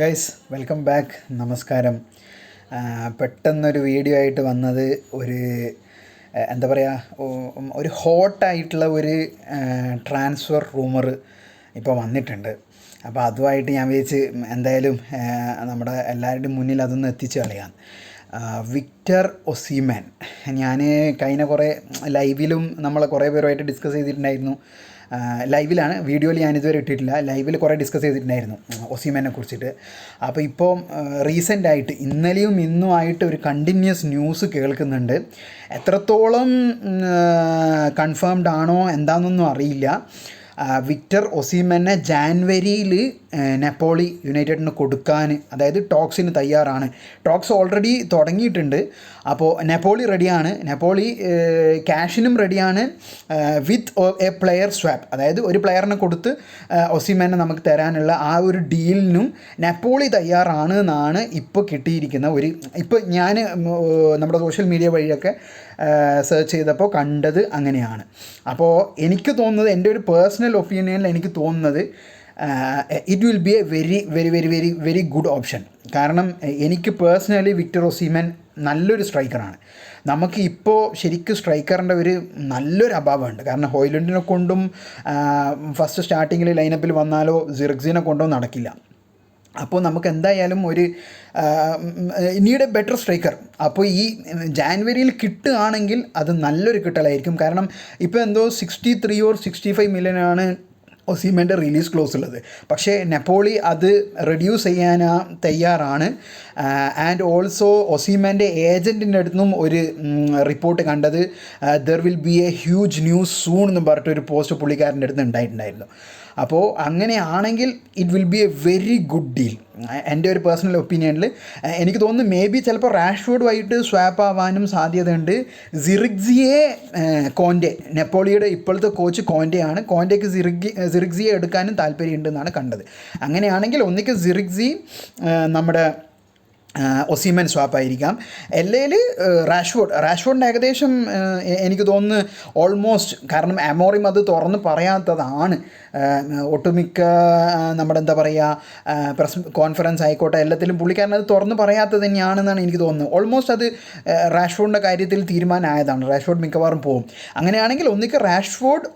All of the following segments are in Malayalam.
ഗൈസ് വെൽക്കം ബാക്ക് നമസ്കാരം. പെട്ടെന്നൊരു വീഡിയോ ആയിട്ട് വന്നത് ഒരു എന്താ പറയുക ഒരു ഹോട്ടായിട്ടുള്ള ഒരു ട്രാൻസ്ഫർ റൂമർ ഇപ്പോൾ വന്നിട്ടുണ്ട്. അപ്പോൾ അതുമായിട്ട് ഞാൻ വിചാരിച്ച് എന്തായാലും നമ്മുടെ എല്ലാവരുടെയും മുന്നിൽ അതൊന്ന് എത്തിച്ചു കളയാം. Victor Osimhen. ഞാൻ കഴിഞ്ഞ കുറേ ലൈവിലും നമ്മൾ കുറേ പേരുമായിട്ട് ഡിസ്കസ് ചെയ്തിട്ടുണ്ടായിരുന്നു. ലൈവിലാണ്. വീഡിയോയിൽ ഞാൻ ഇതുവരെ ഇട്ടിട്ടില്ല. ലൈവിൽ കുറേ ഡിസ്കസ് ചെയ്തിട്ടുണ്ടായിരുന്നു ഒസീമനെ കുറിച്ചിട്ട്. അപ്പോൾ ഇപ്പോൾ റീസെന്റ് ആയിട്ട് ഇന്നലെയും ഇന്നുമായിട്ട് ഒരു കണ്ടിന്യൂസ് ന്യൂസ് കേൾക്കുന്നുണ്ട്. എത്രത്തോളം കൺഫേംഡ് ആണോ എന്താണെന്നൊന്നും അറിയില്ല. വിക്ടർ ഒസീമനെ ജാൻവരിയിൽ നെപ്പോളി യുണൈറ്റഡിന് കൊടുക്കാൻ അതായത് ടോക്സിന് തയ്യാറാണ്. ടോക്സ് ഓൾറെഡി തുടങ്ങിയിട്ടുണ്ട്. അപ്പോൾ നെപ്പോളി റെഡിയാണ് നെപ്പോളി ക്യാഷിനും റെഡിയാണ് വിത്ത് എ പ്ലെയർ സ്വാപ്പ് അതായത് ഒരു പ്ലെയറിനെ കൊടുത്ത് ഒസിമേനെ നമുക്ക് തരാനുള്ള ആ ഒരു ഡീലിനും നെപ്പോളി തയ്യാറാണ് എന്നാണ് ഇപ്പോൾ കിട്ടിയിരിക്കുന്ന ഒരു ഇപ്പോൾ ഞാൻ നമ്മുടെ സോഷ്യൽ മീഡിയ വഴിയൊക്കെ സെർച്ച് ചെയ്തപ്പോൾ കണ്ടത് അങ്ങനെയാണ്. അപ്പോൾ എനിക്ക് തോന്നുന്നത് എന്റെ ഒരു പേഴ്സണൽ ഒപ്പീനിയനിൽ എനിക്ക് തോന്നുന്നത് it will be a very very very very very good option കാരണം എനിക്ക് പേഴ്സണലി വിക്ടർ ഒസീമൻ നല്ലൊരു സ്ട്രൈക്കറാണ് നമുക്ക് ഇപ്പോൾ ശരിക്കും സ്ട്രൈക്കറിന്റെ ഒരു നല്ലൊരു അഭാവമുണ്ട്. കാരണം ഹോയ്ലൻഡിനെ കൊണ്ടും ഫസ്റ്റ് സ്റ്റാർട്ടിങ്ങിൽ ലൈനപ്പിൽ വന്നാലോ സിറക്സിനെ കൊണ്ടോ നടക്കില്ല. അപ്പോൾ നമുക്ക് എന്തായാലും ഒരു നീഡ് എ ബെറ്റർ സ്ട്രൈക്കർ അപ്പോൾ ഈ ജാൻവരിയിൽ കിട്ടുകയാണെങ്കിൽ അത് നല്ലൊരു കിട്ടലായിരിക്കും. കാരണം ഇപ്പോൾ എന്തോ sixty three or sixty five മില്യനാണ് ഒസീമന്റെ റിലീസ് ക്ലോസ് ഉള്ളത്. പക്ഷേ നെപ്പോളി അത് റെഡ്യൂസ് ചെയ്യാൻ തയ്യാറാണ്. ആൻഡ് ഓൾസോ ഒസീമേന്റെ ഏജന്റിന്റെ അടുത്തും ഒരു റിപ്പോർട്ട് കണ്ടത് there will be a huge news soon എന്ന് പറഞ്ഞിട്ട് ഒരു പോസ്റ്റ് പുള്ളിക്കാരന്റെ അടുത്ത് ഉണ്ടായിട്ടുണ്ടായിരുന്നു. അപ്പോൾ അങ്ങനെയാണെങ്കിൽ it will be a very good deal എന്റെ ഒരു പേഴ്സണൽ ഒപ്പീനിയനിൽ എനിക്ക് തോന്നുന്നു മേ ബി ചിലപ്പോൾ റാഷ്ഫോർഡുമായിട്ട് സ്വാപ്പ് ആവാനും സാധ്യതയുണ്ട്. സിറിക്സിയെ കോന്റെ നെപ്പോളിയുടെ ഇപ്പോഴത്തെ കോച്ച് കോന്റെയാണ് കോന്റെക്ക് സിറിഗി സിറിക്സിയെ എടുക്കാനും താല്പര്യമുണ്ടെന്നാണ് കണ്ടത്. അങ്ങനെയാണെങ്കിൽ ഒന്നിക്ക് സിറിക്സി നമ്മുടെ ഒസീമൻ സ്വാപ്പ് ആയിരിക്കാം. എല്ലയിൽ റാഷ്ഫോർഡ് റാഷ്ഫോർഡിന്റെ ഏകദേശം എനിക്ക് തോന്നുന്നു ഓൾമോസ്റ്റ് കാരണം അമോറിം അത് തുറന്ന് പറയാത്തതാണ്. ഒട്ടുമിക്ക നമ്മുടെ എന്താ പറയുക പ്രസ് കോൺഫറൻസ് ആയിക്കോട്ടെ എല്ലാത്തിലും പുള്ളിക്കാരൻ അത് തുറന്ന് പറയാത്തത് തന്നെയാണെന്നാണ് എനിക്ക് തോന്നുന്നത്. ഓൾമോസ്റ്റ് അത് റാഷ്ഫോർഡിന്റെ കാര്യത്തിൽ തീരുമാനമായതാണ്. റാഷ്ഫോർഡ് മിക്കവാറും പോകും. അങ്ങനെയാണെങ്കിൽ ഒന്നിക്ക് റാഷ്ഫോർഡ്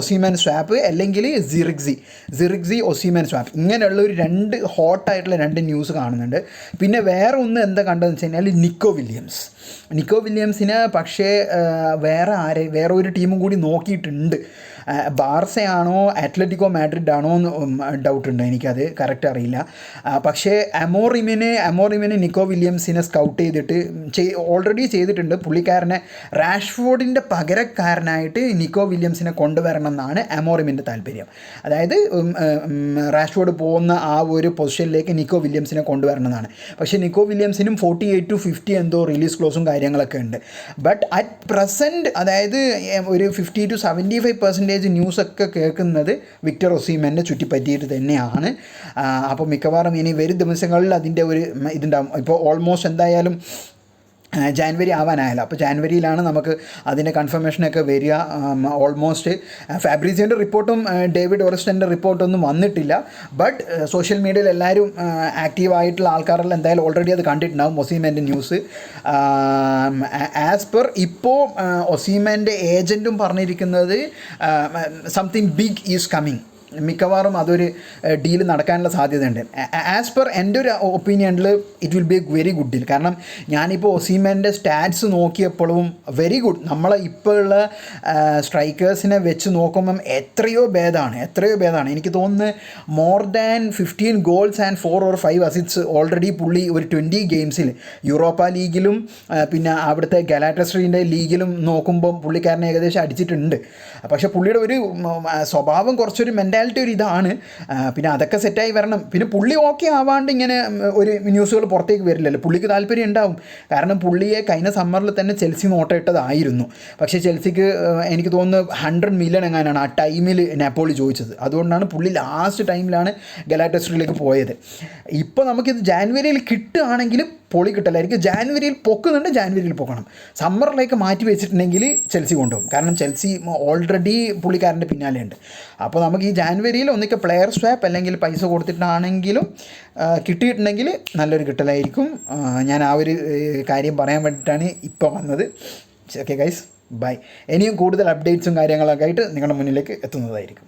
ഒസീമൻ സ്വാപ്പ് അല്ലെങ്കിൽ സിറിക്സി സിറിക്സി ഒസീമൻ സ്വാപ്പ് ഇങ്ങനെയുള്ള ഒരു രണ്ട് ഹോട്ടായിട്ടുള്ള രണ്ട് ന്യൂസ് കാണുന്നുണ്ട്. പിന്നെ വേറെ ഒന്ന് എന്താ കണ്ടതെന്ന് വെച്ച് കഴിഞ്ഞാൽ നിക്കോ വില്യംസ്. നിക്കോ വില്യംസിന് പക്ഷേ വേറെ ആരെ വേറെ ഒരു ടീമും കൂടി നോക്കിയിട്ടുണ്ട്. ബാർസയാണോ അത്ലറ്റിക്കോ മാഡ്രിഡ് ആണോ എന്ന് ഡൗട്ട് ഉണ്ട്. എനിക്കത് കറക്റ്റ് അറിയില്ല. പക്ഷേ അമോറിമിന് അമോറിമിന് നിക്കോ വില്യംസിനെ സ്കൗട്ട് ചെയ്തിട്ട് ഓൾറെഡി ചെയ്തിട്ടുണ്ട്. പുള്ളിക്കാരനെ റാഷ്ഫോർഡിന്റെ പകരക്കാരനായിട്ട് നിക്കോ വില്യംസിനെ കൊണ്ടുവരണം എന്നാണ് അമോറിമിന്റെ താല്പര്യം. അതായത് റാഷ്ഫോർഡ് പോകുന്ന ആ ഒരു പൊസിഷനിലേക്ക് നിക്കോ വില്യംസിനെ കൊണ്ടുവരണം എന്നാണ്. പക്ഷേ നിക്കോ വില്യംസിനും ഫോർട്ടി എയ്റ്റ് ടു ഫിഫ്റ്റി എന്തോ റിലീസ് ക്ലോസും കാര്യങ്ങളൊക്കെ ഉണ്ട്. ബട്ട് അറ്റ് പ്രസന്റ് അതായത് ഒരു fifty to seventy five percentage ന്യൂസൊക്കെ കേൾക്കുന്നത് വിക്ടർ ഒസീമനെ ചുറ്റിപ്പറ്റിയിട്ട് തന്നെയാണ്. അപ്പോൾ മിക്കവാറും ഇനി വരും ദിവസങ്ങളിൽ അതിന്റെ ഒരു ഇതുണ്ടാകും ഇപ്പോൾ ഓൾമോസ്റ്റ് എന്തായാലും ആ, ജാൻവരി ആവാനായല്ലോ. അപ്പോൾ ജാൻവരിയിലാണ് നമുക്ക് അതിന്റെ കൺഫർമേഷനൊക്കെ വരിക. ഓൾമോസ്റ്റ് ഫാബ്രീസിയന്റെ റിപ്പോർട്ടും ഡേവിഡ് ഓറസ്റ്റന്റെ റിപ്പോർട്ടൊന്നും വന്നിട്ടില്ല. ബട്ട് സോഷ്യൽ മീഡിയയിൽ എല്ലാവരും ആക്റ്റീവായിട്ടുള്ള ആൾക്കാരെല്ലാം എന്തായാലും ഓൾറെഡി അത് കണ്ടിട്ടുണ്ടാവും ഒസീമന്റെ ന്യൂസ് ആസ് പെർ ഇപ്പോൾ ഒസീമന്റെ ഏജന്റും പറഞ്ഞിരിക്കുന്നത് സംതിങ് ബിഗ് ഈസ് കമ്മിങ് മിക്കവാറും അതൊരു ഡീൽ നടക്കാനുള്ള സാധ്യതയുണ്ട്. ആസ് പെർ എന്റെ ഒരു ഒപ്പീനിയനിൽ it will be a very good deal കാരണം ഞാനിപ്പോൾ ഒസീമന്റെ സ്റ്റാറ്റ്സ് നോക്കിയപ്പോഴും വെരി ഗുഡ് നമ്മളെ ഇപ്പോൾ ഉള്ള സ്ട്രൈക്കേഴ്സിനെ വെച്ച് നോക്കുമ്പം എത്രയോ ഭേദമാണ് എത്രയോ ഭേദമാണ്. എനിക്ക് തോന്നുന്നു more than fifteen goals and four or five assists already പുള്ളി ഒരു ട്വന്റി ഗെയിംസിൽ യൂറോപ്പ ലീഗിലും പിന്നെ അവിടുത്തെ ഗലാറ്റസ്ട്രീന്റെ ലീഗിലും നോക്കുമ്പം പുള്ളിക്കാരനെ ഏകദേശം അടിച്ചിട്ടുണ്ട്. പക്ഷേ പുള്ളിയുടെ ഒരു സ്വഭാവം കുറച്ചൊരു മെന്റാലിറ്റി ഒരു ഇതാണ്. പിന്നെ അതൊക്കെ സെറ്റായി വരണം. പിന്നെ പുള്ളി ഓക്കെ ആവാണ്ട് ഇങ്ങനെ ഒരു ന്യൂസുകൾ പുറത്തേക്ക് വരില്ലല്ലോ. പുള്ളിക്ക് താല്പര്യം ഉണ്ടാവും. കാരണം പുള്ളിയെ കഴിഞ്ഞ സമ്മറിൽ തന്നെ ചെൽസി നോട്ടയിട്ടതായിരുന്നു പക്ഷേ ചെൽസിക്ക് എനിക്ക് തോന്നുന്നു ഹൺഡ്രഡ് മില്യൺ എങ്ങാനാണ് ആ ടൈമിൽ നാപ്പോളി ചോദിച്ചത്. അതുകൊണ്ടാണ് പുള്ളി ലാസ്റ്റ് ടൈമിലാണ് ഗലാറ്റസ്ട്രിയിലേക്ക് പോയത്. ഇപ്പോൾ നമുക്കിത് ജാനുവരിയിൽ കിട്ടുകയാണെങ്കിലും പൊളി കിട്ടലായിരിക്കും. ജാനുവരിയിൽ പൊക്കുന്നുണ്ട് ജാനുവരിയിൽ പൊക്കണം. സമ്മറിലേക്ക് മാറ്റി വെച്ചിട്ടുണ്ടെങ്കിൽ ചെൽസി കൊണ്ടുപോകും. കാരണം ചെൽസി ഓൾറെഡി പുള്ളിക്കാരന്റെ പിന്നാലെ ഉണ്ട് അപ്പോൾ നമുക്ക് ഈ ജാനുവരിയിൽ ഒന്നിക്കെ പ്ലെയർ സ്വാപ്പ് അല്ലെങ്കിൽ പൈസ കൊടുത്തിട്ടാണെങ്കിലും കിട്ടിയിട്ടുണ്ടെങ്കിൽ നല്ലൊരു കിട്ടലായിരിക്കും. ഞാൻ ആ ഒരു കാര്യം പറയാൻ വേണ്ടിയിട്ടാണ് ഇപ്പോൾ വന്നത്. ഓക്കെ ഗൈസ് ബൈ ഇനിയും കൂടുതൽ അപ്ഡേറ്റ്സും കാര്യങ്ങളൊക്കെ ആയിട്ട് നിങ്ങളുടെ മുന്നിലേക്ക് എത്തുന്നതായിരിക്കും.